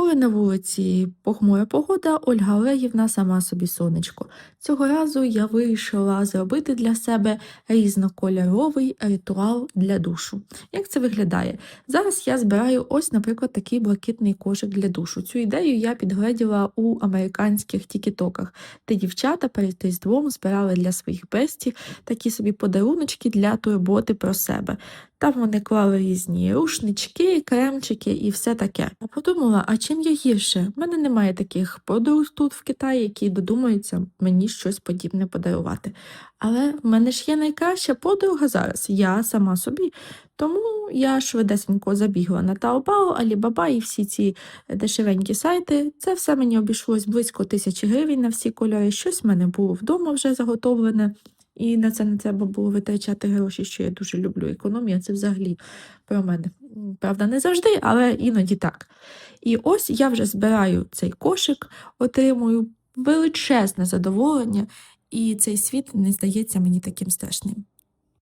Коли на вулиці похмура погода, Ольга Олегівна сама собі сонечко. Цього разу я вирішила зробити для себе різнокольоровий ритуал для душу. Як це виглядає? Зараз я збираю ось, наприклад, такий блакитний кошик для душу. Цю ідею я підгледіла у американських тікітоках, де дівчата перед Різдвом збирали для своїх бесті такі собі подаруночки для турботи про себе. Там вони клали різні рушнички, кремчики і все таке. Я подумала, а чим я гірше? У мене немає таких подруг тут в Китаї, які додумаються мені щось подібне подарувати. Але в мене ж є найкраща подруга зараз, я сама собі. Тому я швидесенько забігла на Taobao, Alibaba і всі ці дешевенькі сайти. Це все мені обійшлось близько тисячі гривень на всі кольори. Щось в мене було вдома вже заготовлене. І на це не треба було витрачати гроші, що я дуже люблю. Економія це взагалі про мене. Правда, не завжди, але іноді так. І ось я вже збираю цей кошик, отримую величезне задоволення, і цей світ не здається мені таким страшним.